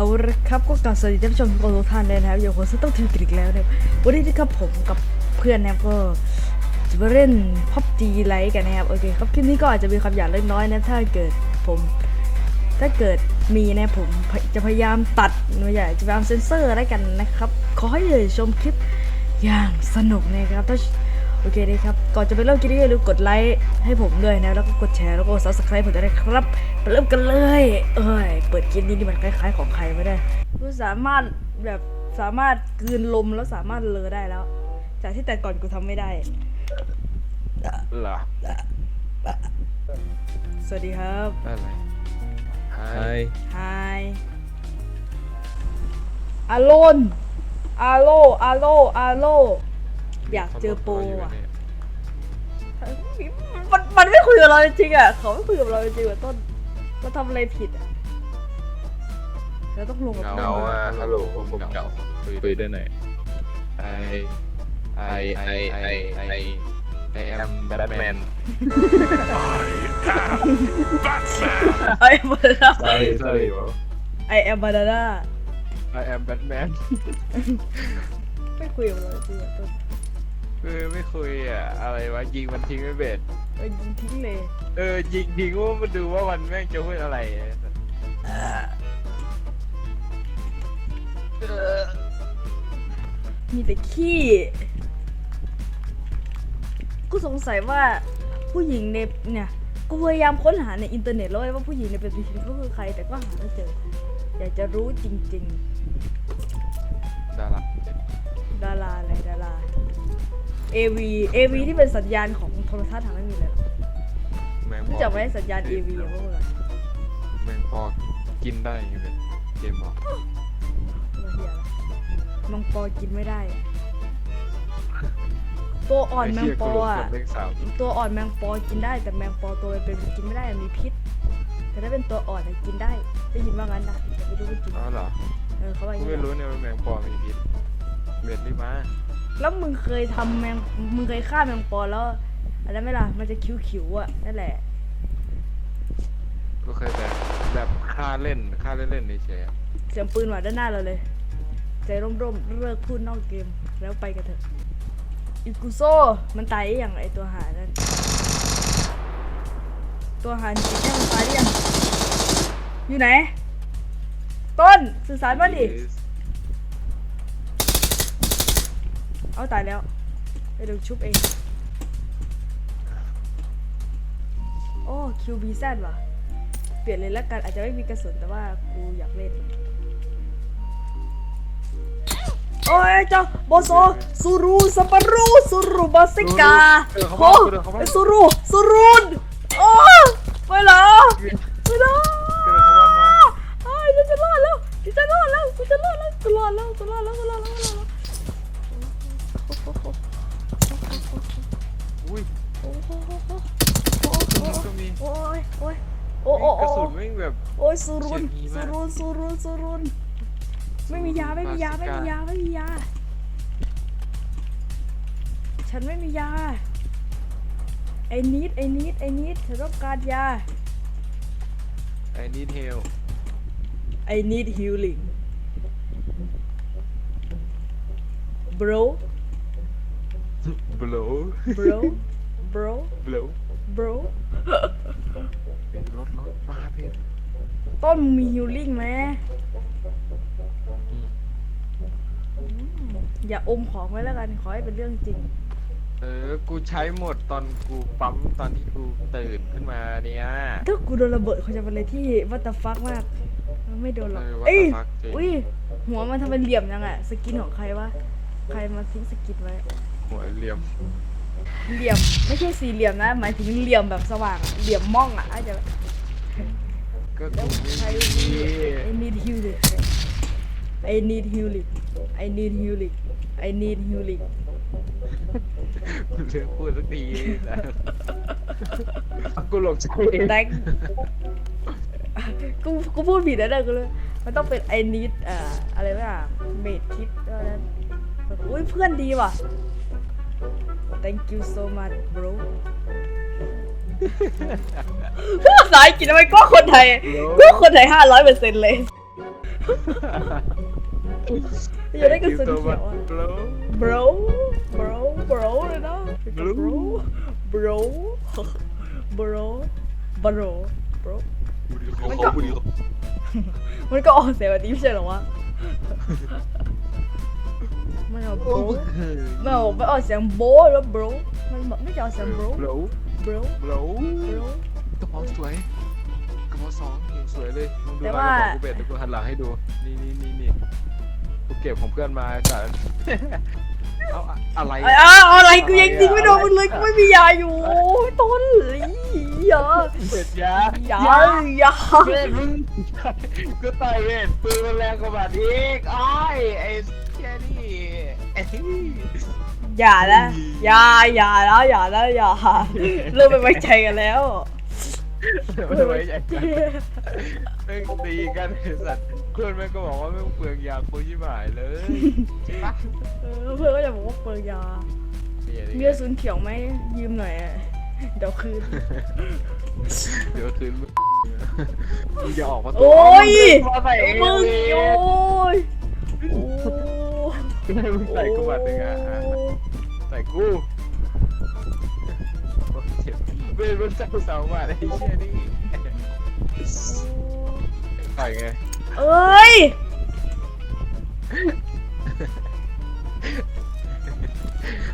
เอาละครับก็กลับสวัสดีท่านผู้ชมทุกท่านเลยนะครับอย่างผมซึ่งต้องทีกันอีกแล้วเนะครับวันนี้นะครับผมกับเพื่อนนะครับก็จะมาเล่นพับจีไลท์กันนะครับโอเคครับคลิปนี้ก็อาจจะมีคำหยาบเล็กน้อยนะถ้าเกิดผมถ้าเกิดมีนะผมจะพยายามตัดไม่อยากจะพยายามเซ็นเซอร์อะไรกันนะครับ ขอให้เลยชมคลิปอย่างสนุกนะครับถ้า โอเคนะครับ ก่อนจะไปเริ่มคลิปนี้อย่าลืมกดไลค์ให้ผมด้วยนะ แล้วก็กดแชร์ แล้วก็ subscribe ผมด้วยนะครับ ไปเริ่มกันเลย เอ้ย เปิดคลิปนี้นี่มันคล้าย ๆ ของใครไม่ได้กูสามารถแบบสามารถกลืนลมแล้วสามารถเลอได้แล้ว จากที่แต่ก่อนกูทำไม่ได้ เหรอสวัสดีครับ อะไรไฮไฮอาโลนอาโลอาโลอาโล อยากเจอโปรอะมันมันไม่คุยกับเราจริงๆอะเขาไม่คุยกับเราจริงๆอะต้นเราทำอะไรผิดอะเราต้องลงกับเงาต้นอะฮัลโหลผมเงาคุยได้หน่อยไอไอไอไอไอไอแอมแบทแมนไอ้บานาน่าใช่ใช่ไอแอมบานาน่าไอแอมแบทแมนไม่คุยกับเราจริงๆอะต้น คือไม่คุยอะ อะไรวะยิงมันทิ้งไม่เบ็ดไปยิงทิ้งเลย เออยิงทิ้งว่ามันดูว่ามันแม่งจะพูดอะไรเออมีแต่ขี้ กูสงสัยว่าผู้หญิงในเนี่ย กูพยายามค้นหาในอินเทอร์เน็ตแล้วเว้ยว่าผู้หญิงในเป็นผีก็คือใครแต่ก็หาไม่เจอ อยากจะรู้จริงดาราๆดาราอะไรดารา AV AV ที่เป็นสัญญาณของโทรทัศน์ทางไม่มีเลยแมงรู้จักไหมสัญญาณ AV อะพวกมึงอะแมงปอกินได้ไงเบ็ดเกมบอกเราเฮียละมังปอกินไม่ได้ ตัวอ่อนแมงปออะเลขสามตัวอ่อนแมงปอกินได้แต่แมงปอตัวเป็นๆกินไม่ได้มีพิษ แต่ถ้าเป็นตัวอ่อนอะกินได้ได้ยินว่างั้นนะแต่ไม่รู้ว่าจริงอ๋อเหรอเออเขาว่าอกูย่างไม่นี้รู้เนี่ยว่าแมงปอมีพิษเบ็ดรีบมา แล้วมึงเคยทำแมงมึงเคยฆ่าแมงปอแล้วอะไรไหมล่ะมันจะคิ้วๆอะนั่นแหละ ก็เคยแต่แบบค่าเล่นค่าเล่นเล่นๆเฉยๆอะเสียงปืนหว่าด้านหน้าเราเลย ใจร่มๆเลิกพูดนอกเกมแล้วไปกันเถอะอิกุโซมันตายได้อย่างไอตัวหานั่นตัวหารจิตเนี่ยมันตายได้ยังอยู่ไหน ต้นสื่อสารมาดิ เอาตายแล้วไปดูชุบเอง โอ้ QBZ ว่ะ เปลี่ยนเลยละกัน อาจจะไม่มีกระสุนแต่ว่ากูอยากเล่น โอ้ยเจ้าโบโซ ซูรูสปารูซูรูบาสิกาโอ้ซูรูซูรู สุรุนสุรุน ไม่มียาไม่มียาไม่มียาไม่มียา ฉันไม่มียา ไอ้นิดไอ้นิดไอ้นิดฉันต้องการยา ไอ้นี่เทลไอ้ need healing bro บลู bro bro บลู bro เป็นรถรถมาเพชร ต้นมึงมี healing ไหมอย่าอมของไว้แล้วกัน ขอให้เป็นเรื่องจริง เออ กูใช้หมดตอนกูปั๊มตอนที่กูตื่นขึ้นมาเนี่ย ถ้ากูโดนระเบิดเขาจะเป็นอะไรที่วัตฟักมากมันไม่โดนหรอกเออ what the เอ้ย fuck จริง อุ้ย หัวมันทำเป็นเหลี่ยมยังอะสกินของใครวะ ใครมาทิ้งสกินไว้ หัวเหลี่ยมเหลี่ยมไม่ใช่สี่เหลี่ยมนะ หมายถึงเหลี่ยมแบบสว่างอะเหลี่ยมม่องอะอาจจะ ก็แล้วกูใครไม่มีมี I need healing I need healing I need healing I need healing กูเลือกพูดสักทีนะกูหลงใจเองแตงกูกูพูดผิดแล้วนะกูเลยมันต้องเป็น I need อ่าอะไรวะเมดคิดอะไรนั้นอุ้ยเพื่อนดีว่ะ thank you so much bro พูดภาษาอังกฤษทำไมก็คนไทยก็คนไทยห้าร้อยเปอร์เซ็นต์เลยอย่าได้กระสุนตัวเขียวอะ bro bro bro bro เลยนะ Bro bro bro bro bro เขาเขาบุรีเขามันก็ออกเสียงแบบนี้ไม่ใช่เหรอวะไม่เอา bro ไม่เอาไม่ออกเสียงโบแล้ว bro มันแบบไม่จะออกเสียง bro bro bro bro bro กระเป๋าสวยกระเป๋าสองยังสวยเลยลองดูแต่ลายว่ากระเป๋ากูเบ็ดเดี๋ยวกูหันหลังให้ดู นี่นี่นี่นี่กูเก็บของเพื่อนมาแต่ เอาอะอะไรไอ้อ้าวอะไรกูยังยิงไม่โดนมึงเลยกูไม่มียาอยู่โอ้ยต้นอย่าเบ็ดยาอย่าอย่าเบ็ดมึงก็ต่อยเบ็ดปืนมันแรงกว่าบาดอีกอ้ายไอ้แค่นี้ไอ้ อย่านะอย่าอย่าแล้วอย่าแล้วอย่าเริ่มไม่ไว้ใจกันแล้วไม่ไว้ใจกันแม่งตีกันไอ้สัตว์เพื่อนแม่งก็บอกว่าไม่งเปลืองยาคุยชิบหายเลยใช่ปะเออเพื่อนก็จะบอกว่าเปิดยามีกระสุนเขียวไหมยืมหน่อยอะเดี๋ยวคืน เดี๋ยวคืนมึงมึงจะออกมาตัวโอ้ยมาใส่เองมึงเลยโอ้ยโอ้ ให้มึงใส่กูบาดหนึ่งอะอะใส่กูโอ้ยเจ็บเบนมันใส่สองบาทไอ้เชี่ยนี่ใส่ไงเอ้ย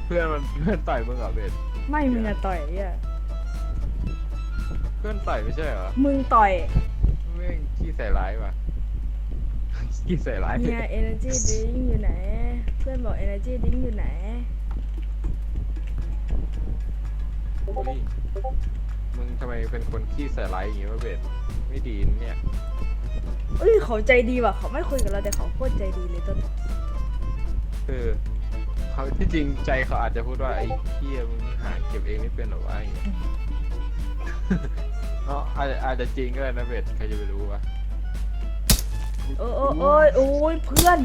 เพื่อนมันเพื่อนต่อยมึงเหรอเบนไม่มึงอะต่อยอะเพื่อนต่อยไม่ใช่เหรอมึงต่อยแม่งขี้ใส่ร้ายว่ะ ขี้ใส่ร้ายเนี่ย energy drink อยู่ไหน เพื่อนบอก energy drink อยู่ไหน เฮ้ยมึงทำไมเป็นคนขี้ใส่ร้ายอย่างงี้วะเบนไม่ดีนะเนี่ย เอ้ยเขาใจดีว่ะเขาไม่คุยกับเราแต่เขาโคตรใจดีเลยต้นเออเขาที่จริงใจเขาอาจจะพูดว่าไอ้เฮียมึงหาเก็บเองไม่เป็นหรอวะอย่างเงี้ย เนาะอาจจะอาจจะจริงก็ได้นะเบสใครจะไปรู้วะ เออเออเออโอ้ยเพื่อน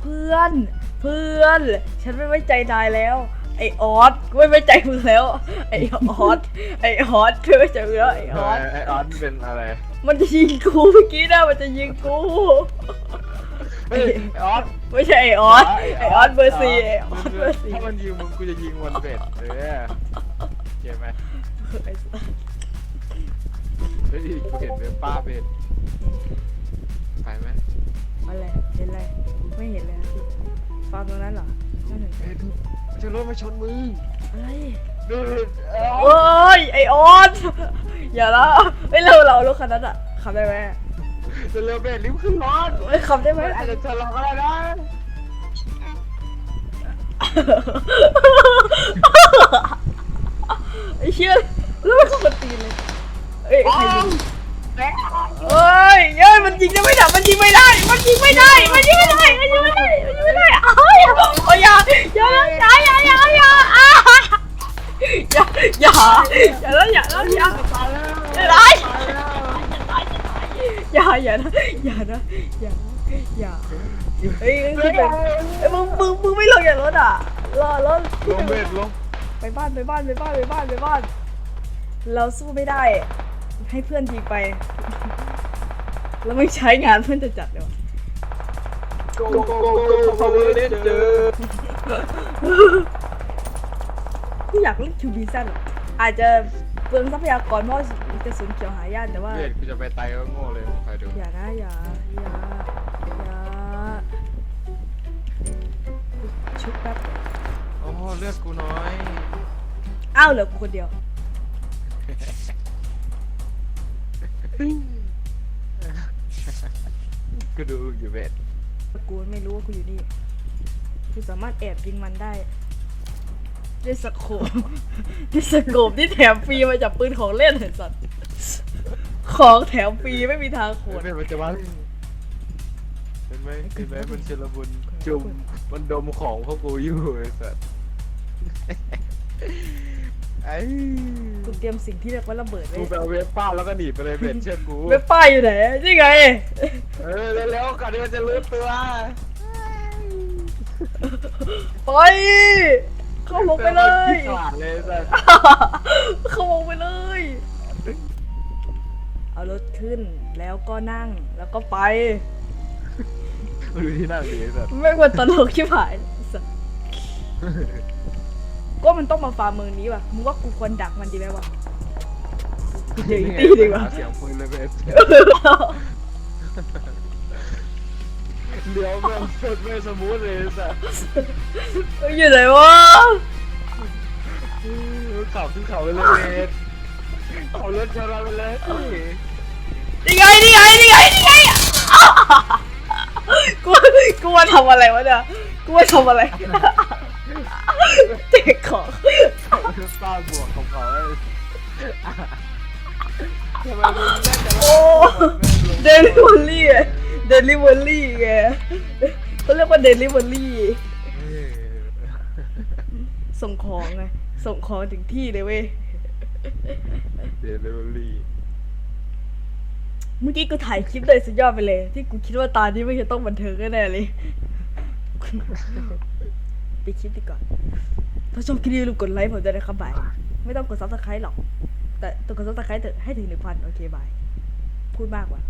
เพื่อน เพื่อน ฉันไม่ไว้ใจนายแล้ว ไอออสกูไม่ไว้ใจมึงแล้ว ไอออสไอออสไม่ไว้ใจมึงแล้วไอออสไอ้ออสเป็นอะไรมันจะยิงกูเมื่อกี้นะมันจะยิงกูเฮ้ยไอ้ออสไม่ใช่ไอออสไอออสเบอร์สี่ไอออสเบอร์สี่ถ้ามันยิงมึงกูจะยิงมันเบสเออเห็นไหมไอ้สัสเฮ้ยกูเห็นเป็นป้าเบส ไปไหมอะไรเห็นอะไรไม่เห็นเลยอะฟาร์มตรงนั้นเหรอไม่เห็นเฮ้ยดูมันจะรถมาชนมึงอะไรดูเอโอ้ยไอออสอย่าละไม่เราเรารถคันนั้นอะขับได้ไหมจะเร็วเบสรีบขึ้นรถไม่ขับได้ไหมอาจจะชะลอก็ได้นะไอ้เชี่ยแล้วมันเข้ามาตีเลยเอ้ยใครยิง เอ้ยเอ้ยมันยิงได้ไม่ได้มันยิงไม่ได้ มันยิงไม่ได้ มันยิงไม่ได้ มันยิงไม่ได้ มันยิงไม่ได้อ้ยโอ้ยอย่าอย่าอย่าอย่าอย่าอย่าอ่าอย่าอย่าอย่าแล้วอย่าแล้วอย่าตายแล้วอย่าไรอย่าอย่านะอย่านะอย่าอย่าเฮ้ยขึ้นไปเอ้ยมึงมึงมึงไม่ลงจากรถอะรอรถลงเบสลงไปบ้านไปบ้านไปบ้านไปบ้านไปบ้าน เราสู้ไม่ได้ ให้เพื่อนทีไป แล้วไม่ใช้งานเพื่อนจะจัดเลยวะโกโกโกโกพาวเวอร์เดนเจอกูอยากเล่นคิวบีซันอาจจะเปลืองทรัพยากรเพราะกระสุนเขียวหายากแต่ว่าเบสกูจะไปไตก็โง่เลยใครดูอย่านะอย่าอย่าอย่าชุบแป๊บโอ้เลือดกูน้อยอ้าวเหลือกูคนเดียว กูดูอยู่เบสกูไม่รู้ว่ากูอยู่นี่ กูสามารถแอบยิงมันได้ด้วยสโคปด้วยสโคปที่แถมฟรีมาจากปืนของเล่นไอ้สัตว์ ของแถมฟรีไม่มีทางโขดเบสมันจะมาเห็นไหมเห็นไหมมันเชลบุญจุ่มมันดมของพวกกูอยู่ไอ้สัส ไอ้กูเตรียมสิ่งที่เรียกว่าระเบิดไว้กูไปเอาเวฟป้าแล้วก็หนีไปเลยเบสเชื่อกูเว็บป้ายอยู่ไหนนี่ไง เออเร็วๆก่อนที่มันจะลืมตัวไป เข้าวงไปเลย ฉลาดเลยสัสเข้าวงไปเลย เอารถขึ้นแล้วก็นั่งแล้วก็ไปมาดูที่นั่งดิไอ้สัตว์ไม่ควรตลกชิบหายสัส ก็มันต้องมาฟาร์มเมืองนี้ว่ะมึงว่ากูควรดักมันดีไหมวะกูเจออีกตีดีกว่า เสียงปืนเลยเบสเลี้ยวแม่งสุดไม่สมูทเลยไอ้สัตว์อยู่ไหนวะขับขึ้นเขาไปเลยเบสขับรถชนเราไปเลยนี่ไงนี่ไงนี่ไงนี่ไงกูกูว่าทำอะไรวะเนี่ยกูว่าทำอะไร เด็กของสร้างบวกของเขาไอ้ทำไมมึงได้แต่ละโอ้เดลิเวอรี่เดลิเวอรี่ไงเขาเรียกว่าเดลิเวอรี่เออส่งของไงส่งของถึงที่เลยเว้ยเดลิเวอรี่เมื่อกี้กูถ่ายคลิปเลยสุดยอดไปเลย ที่กูคิดว่าตานี้ไม่จะต้องบันเทิงแน่ๆเลยปิดคลิปดีก่อน ถ้าชอบคลิปนี้อย่าลืมกดไลค์ผมจะได้ครับบาย ไม่ต้องกดซับสไครต์หรอก แต่ต้องกดซับสไครต์เถอะให้ถึงหนึ่งพันโอเคบาย พูดมากว่ะ